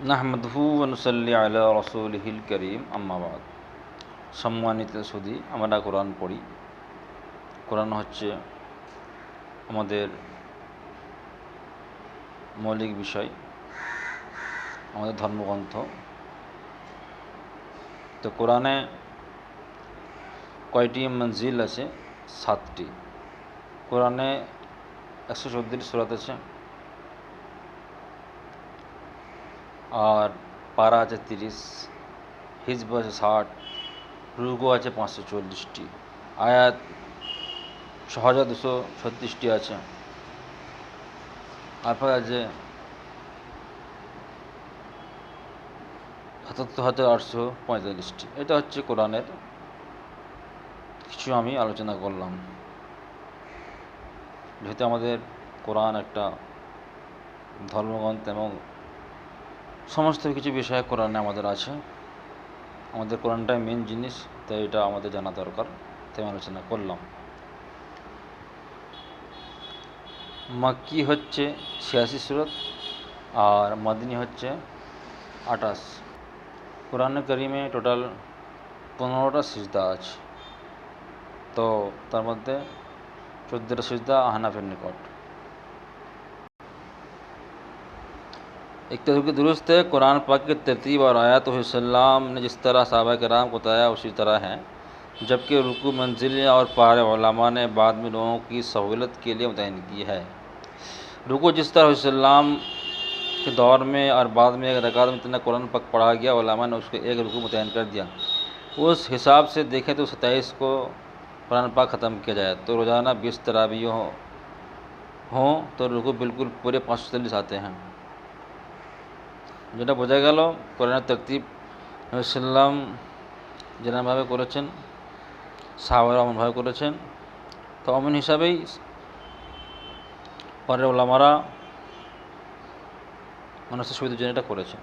নাহমদহু অনুসল্লি আলা রসুলহিল করিম আম্মাবাদ সম্মানিত সুদী, আমরা কোরআন পড়ি। কোরআন হচ্ছে আমাদের মৌলিক বিষয়, আমাদের ধর্মগ্রন্থ। তো কোরআনে কয়টি মঞ্জিল আছে? সাতটি। কোরআনে একশো চোদ্দটি সুরাত আছে। আর পারা আছে তিরিশ, হিজব আছে ষাট রুগো আছে পাঁচশো চল্লিশটি। আয়াত ছ হাজার দুশো ছত্রিশটি আছে। তারপর আছে সাতাত্তর হাজার আটশো পঁয়তাল্লিশটি। এটা হচ্ছে কোরআনের কিছু আমি আলোচনা করলাম। যেহেতু আমাদের কোরআন একটা ধর্মগ্রন্থ এবং সমস্ত কিছু বিষয় কোরআনে আমাদের আছে। আমাদের কোরআনটাই মেন জিনিস, তাই এটা আমাদের জানা দরকার। তাই আলোচনা করলাম। মাক্কি হচ্ছে ছিয়াশি সুরত আর মদিনী হচ্ছে আটাশ কোরআন করিমে টোটাল পনেরোটা সিজদা আছে। তো তার মধ্যে চোদ্দোটা সিজদা আহনাফের নিকট। एक तरह की दुरुस्त है। कुरान पाक की तरतीब और आयत वसल्लाम ने जिस तरह साहबा कराम को बताया, उसी तरह है। जबकि रुकू मंजिल और उलमा ने बाद में लोगों की सहूलत के लिए मुतन की है। रुकू जिस तरह वसल्लाम के दौर में और बाद में एक रकात में इतना कुरान पक पढ़ा गया ने उसको एक रुकू मुतन कर दिया। उस हिसाब से देखें तो सत्ताईस को कुरान पाक ख़त्म किया जाए। तो रोज़ाना बीस तराबियों हों तो रुकू बिल्कुल पूरे पाँच सौ चालीस आते हैं। যেটা বোঝা গেল কোরআনের তকতিব সাল্লাম যেরকমভাবে করেছেন, সাহাবারা অমনভাবে করেছেন। তো অমন হিসাবেই পরের ওলামারা মানুষের সুবিধার জন্য এটা করেছেন।